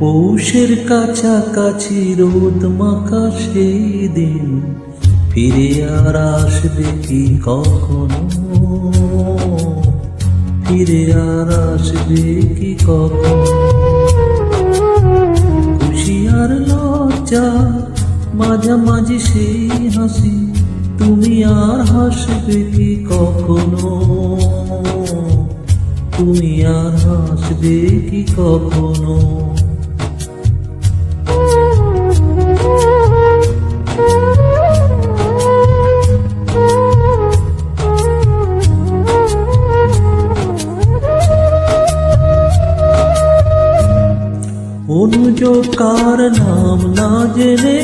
পৌষের কাছাকাছি রোদ মাখা সেই দিন। ফিরে আর আসবে কি কখনো? ফিরে আর আসবে কি কখনো? খুশি আর লজ্জা, মাঝামাঝি সেই হাসি, তুমি আর হাসবে কি কখনো? তুমি আর হাসবে কি কখনো? অনুযোগ কার নাম না জেনে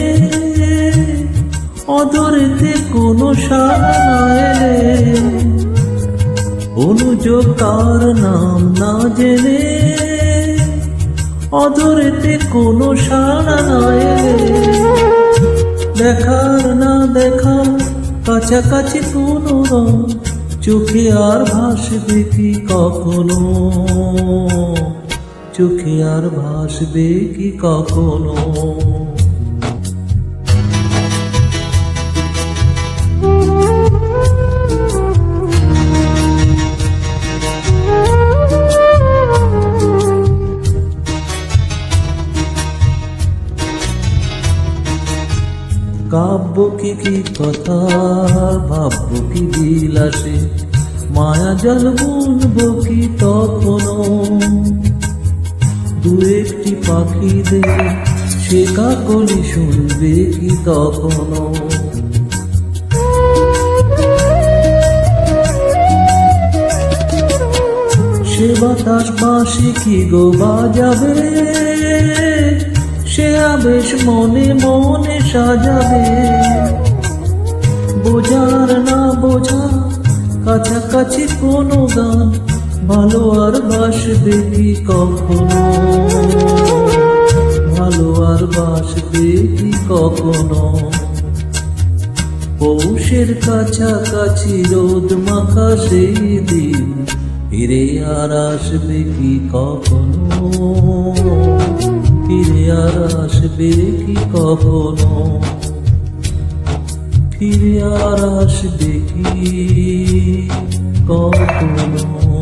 অদরেতে কোনো সারা অনুযোগ কার নাম না জেনে অদরেতে কোনো সারা না দেখার না দেখার কাছাকাছি কোনো চোখে আর ভাসবে কি কখনো? চোখে আর ভাসবে কি কখনো? কাব্য কি কি কথা ভাবব কি বিলাসে? মায়া জল বুনব কি তখনও দু একটি পাখিদের সে কাকলি শুনবে কি তখনও। সে বাতাস পাশে কি গো বাজাবে? সে আবেশ মনে মনে সাজাবে। বোঝার না বোঝা কাছাকাছি কোনো গান ভালো আর বাসবে কি কখনো? ভালো আর বাসবে কি কখনো? পৌষের কাছাকাছি রোদ মাখা সেই দিন, ফিরে আর আসবে কি কখনো? ফিরে আর আসবে কি কখনো? ফিরে আর আসবে কি কখনো?